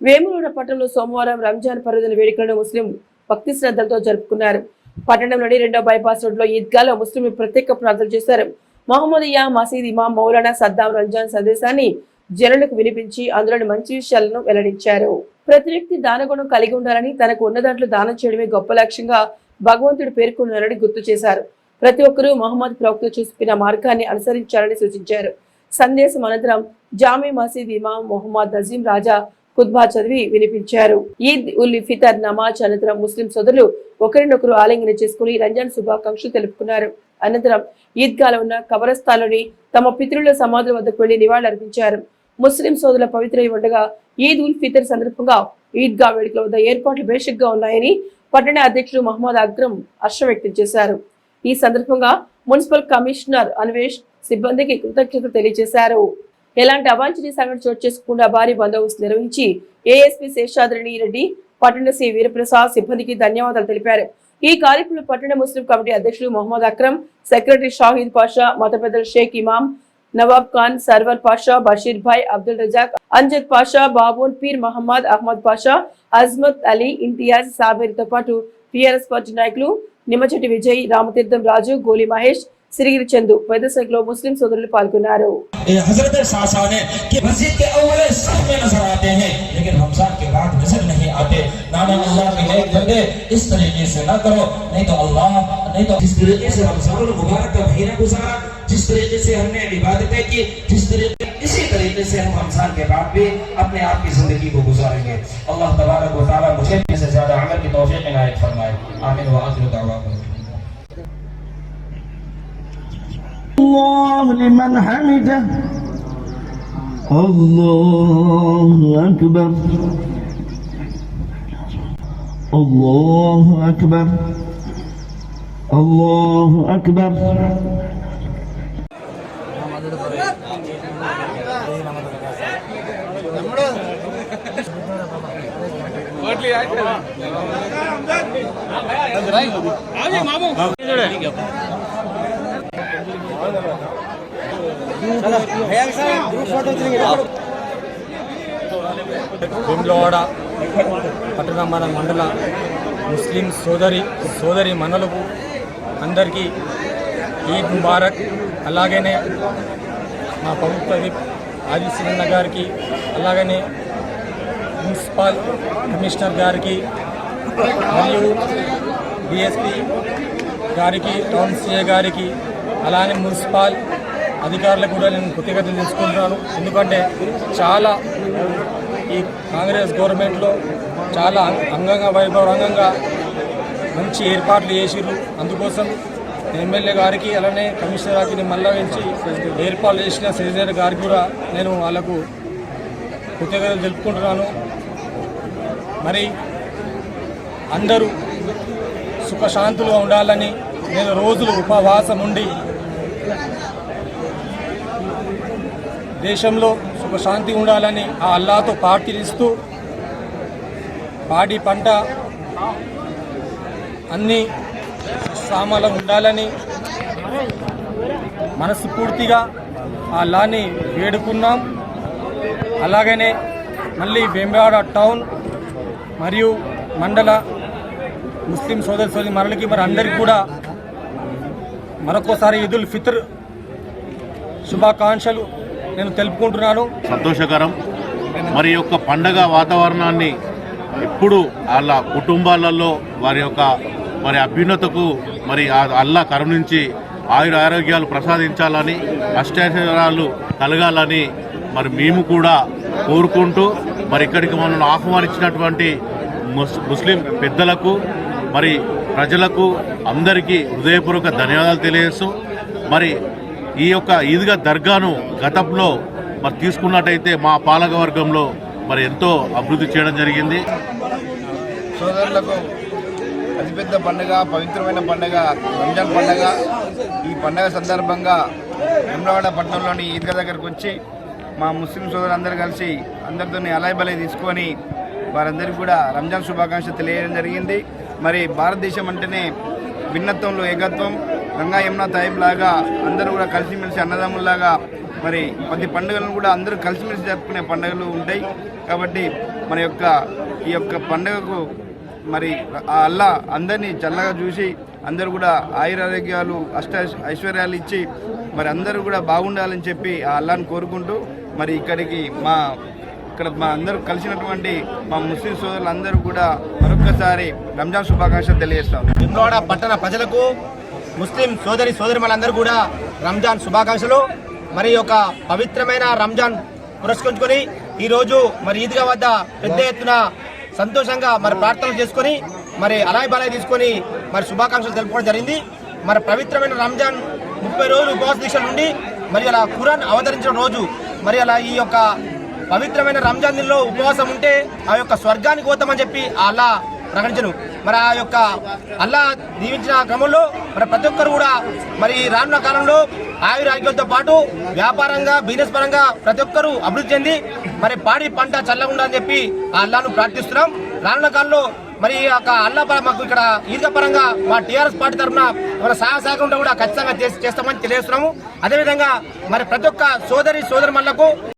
వేములూడ పట్టణంలో సోమవారం రంజాన్ పర్వదిన వేడుకలను ముస్లిం భక్తి శ్రద్ధలతో జరుపుకున్నారు. పట్టణంలోని రెండో బైపాస్ రోడ్లో ఈద్గాలో ముస్లింలు ప్రత్యేక ప్రార్థనలు చేశారు. మహమ్మదియా మసీద్ ఇమాం మౌలానా సద్దాం రంజాన్ సందేశాన్ని జనులకు వినిపించి అందులోని మంచి విషయాలను వెల్లడించారు. ప్రతి వ్యక్తి దానగుణం కలిగి ఉండాలని తనకు ఉన్న దాంట్లో దానం చేయడమే గొప్ప లక్ష్యంగా భగవంతుడు పేర్కొన్నారని గుర్తు చేశారు. ప్రతి ఒక్కరూ మహమ్మద్ ప్రవక్త చూపిన మార్గాన్ని అనుసరించాలని సూచించారు. సందేశం అనంతరం జామీ మసీద్ ఇమాం మొహమ్మద్ నజీం రాజా ఖుద్బా చదివి వినిపించారు. ఈద్ ఉల్ ఫితర్ నమాజ్ అనంతరం ముస్లిం సోదరులు ఒకరినొకరు ఆలింగన చేసుకుని రంజాన్ శుభాకాంక్షలు తెలుపుకున్నారు. అనంతరం ఈద్గాలో ఉన్న కబరస్థాలోని తమ పితృల సమాధుల వద్దకు వెళ్ళి నివాళులర్పించారు ముస్లిం సోదరుల పవిత్ర ఉండగా ఈద్ ఉల్ ఫితర్ సందర్భంగా ఈద్గా వేడుకల వద్ద ఏర్పాట్లు బేషక్గా ఉన్నాయని పట్టణ అధ్యక్షుడు మహమ్మద్ అక్రమ్ హర్షం వ్యక్తం చేశారు. ఈ సందర్భంగా మున్సిపల్ కమిషనర్ అన్వేష్ సిబ్బందికి కృతజ్ఞతలు తెలియజేశారు. ఎలాంటి అవాంఛనీయ సంఘటన చోటు చేసుకుండా భారీ బందోబస్తు నిర్వహించి ఏఎస్పీ శేషాద్రిని రెడ్డి పట్టణ శ్రీ వీరప్రసాద్ సిబ్బందికి ధన్యవాదాలు తెలిపారు. ఈ కార్యక్రమంలో పట్టణ ముస్లిం కమిటీ అధ్యక్షుడు మొహమ్మద్ అక్రమ్ సెక్రటరీ షాహీద్ పాషా మత పెద్దలు షేక్ ఇమాం నవాబ్ ఖాన్ సర్వర్ పాషా బషీర్ భాయ్ అబ్దుల్ రజాక్ అంజద్ పాషా బాబూన్ పీర్ మహమ్మద్ అహ్మద్ పాషా అజ్మత్ అలీ ఇంతియాజ్ సాబేర్తో పాటు టీఆర్ఎస్ పార్టీ నాయకులు నిమ్మచెట్టి విజయ్ రామతీర్థం రాజు గోలి మహేష్ సిరిగిరి చందు పెద్ద సంఖ్యలో ముస్లిం సోదరులు పాల్గొన్నారు ये हजरत सासा ने कि मस्जिद के अव्वल सब में नजर आते हैं लेकिन रमजान के बाद नजर नहीं आते नाना अल्लाह के नेक बंदे इस तरीके से ना करो नहीं तो अल्लाह नहीं तो जिस तरीके से रमजान मुबारक का महीना गुजारा जिस तरीके से हमने इबादतें की जिस तरीके इसी तरीके से हम रमजान के बाद भी अपने आप की जिंदगी को गुजारेंगे अल्लाह तबारक व तआला मुझे भी से ज्यादा अमल की तौफीक इनायत फरमाए आमीन व الله لمن حمده الله أكبر الله أكبر الله أكبر వేములవాడ పట్టణ మన మండల ముస్లిం సోదరి సోదరి మనలకు అందరికీ ఈద్ ముబారక్. అలాగనే మా ప్రభుత్వ ఆది సిరన్న గారికి అలాగనే మున్సిపల్ కమిషనర్ గారికి మరియు డిఎస్పి గారికి టౌన్ సిఏ గారికి అలానే మున్సిపల్ అధికారులకు కూడా నేను కృతజ్ఞతలు తెలుసుకుంటున్నాను. ఎందుకంటే చాలా ఈ కాంగ్రెస్ గవర్నమెంట్లో చాలా అంగంగా వైభవంగా మంచి ఏర్పాట్లు చేసిర్రు. అందుకోసం ఎమ్మెల్యే గారికి అలానే కమిషనర్ గారికి నేను మళ్ళా నుంచి ఏర్పాట్లు చేసిన సెక్రటరీ గారికి కూడా నేను వాళ్ళకు కృతజ్ఞతలు తెలుపుకుంటున్నాను. మరి అందరూ సుఖశాంతులుగా ఉండాలని నేను రోజులు ఉపవాసం ఉండి దేశంలో సుఖశాంతి ఉండాలని ఆ అల్లాతో ప్రార్థిస్తూ పాడి పంట అన్ని సామాన్లు ఉండాలని మనస్ఫూర్తిగా ఆ అల్లాని వేడుకున్నాం. అలాగనే మళ్ళీ వేంబాడ టౌన్ మరియు మండల ముస్లిం సోదరి సోదరి మరలకి మరి అందరికీ కూడా మరొకసారి ఈదుల్ ఫిత్ర్ శుభాకాంక్షలు. నేను తెలుపుకుంటున్నాను. సంతోషకరం. మరి యొక్క పండగ వాతావరణాన్ని ఎప్పుడు వాళ్ళ కుటుంబాలలో వారి యొక్క మరి అభ్యున్నతకు మరి ఆ అల్లా కరుణించి ఆయుర ఆరోగ్యాలు ప్రసాదించాలని అష్టైశ్వర్యాలు కలగాలని మరి మేము కూడా కోరుకుంటూ మరి ఇక్కడికి మనల్ని ఆహ్వానించినటువంటి ముస్ ముస్లిం పెద్దలకు మరి ప్రజలకు అందరికీ హృదయపూర్వక ధన్యవాదాలు తెలియజేస్తూ మరి ఈ యొక్క ఈద్గా దర్గాను గతంలో మరి తీసుకున్నట్టయితే మా పాలక వర్గంలో మరి ఎంతో అభివృద్ధి చేయడం జరిగింది. సోదరులకు అతిపెద్ద పండుగ పవిత్రమైన పండుగ రంజాన్ పండుగ. ఈ పండుగ సందర్భంగా వెమ్రవాడ పట్టణంలోని ఈద్గా దగ్గరకు వచ్చి మా ముస్లిం సోదరులందరూ కలిసి అందరితో అలాయబలై తీసుకొని వారందరికీ కూడా రంజాన్ శుభాకాంక్షలు తెలియజేయడం జరిగింది. మరి భారతదేశం అంటేనే భిన్నత్వంలో ఏకత్వం గంగా యమున తైబ్ లాగా అందరూ కూడా కలిసిమెలిసి అన్నదమ్ముల్లాగా మరి ప్రతి పండుగలను కూడా అందరూ కలిసిమెలిసి జరుపుకునే పండుగలు ఉంటాయి. కాబట్టి మన యొక్క ఈ యొక్క పండుగకు మరి ఆ అల్లా అందరినీ చల్లగా చూసి అందరూ కూడా ఆయురారోగ్యాలు అష్ట ఐశ్వర్యాలు ఇచ్చి మరి అందరూ కూడా బాగుండాలని చెప్పి ఆ అల్లాను కోరుకుంటూ మరి ఇక్కడికి మా ఇక్కడ మా అందరూ కలిసినటువంటి మా ముస్లిం సోదరులందరూ కూడా మరొక్కసారి రంజాన్ శుభాకాంక్షలు తెలియజేస్తాం. పట్టణ ప్రజలకు ముస్లిం సోదరి సోదరిమలందరూ కూడా రంజాన్ శుభాకాంక్షలు. మరి ఒక పవిత్రమైన రంజాన్ పురస్కరించుకొని ఈరోజు మరి ఈద్గా వద్ద పెద్ద ఎత్తున సంతోషంగా మరి ప్రార్థనలు చేసుకొని మరి అలాయ్ బలాయ్ తీసుకొని మరి శుభాకాంక్షలు తెలుపుకోవడం జరిగింది. మరి పవిత్రమైన రంజాన్ ముప్పై రోజులు ఉపవాస దీక్ష నుండి మరి అలా ఖురాన్ అవతరించిన రోజు మరి అలా ఈ యొక్క పవిత్రమైన రంజాన్ నెలలో ఉపవాసం ఉంటే ఆ యొక్క స్వర్గానికి పోతామని చెప్పి అలా ప్రకటించను. మరి ఆ యొక్క అల్లా దీవించిన క్రమంలో మరి ప్రతి ఒక్కరు కూడా మరి రానున్న కాలంలో ఆయురారోగ్యంతో పాటు వ్యాపారంగా బిజినెస్ పరంగా ప్రతి ఒక్కరూ అభివృద్ధి చెంది మరి పాడి పంట చల్లగా అని చెప్పి ఆ అల్లాను ప్రార్థిస్తున్నాం. రానున్న కాలంలో మరి ఈ యొక్క అల్లా మాకు ఇక్కడ ఈర్గ పరంగా మా టీఆర్ఎస్ పార్టీ తరఫున మన సహాయ సహకారం కూడా ఖచ్చితంగా చేస్తామని తెలియజేస్తున్నాము. అదేవిధంగా మరి ప్రతి ఒక్క సోదరి సోదరి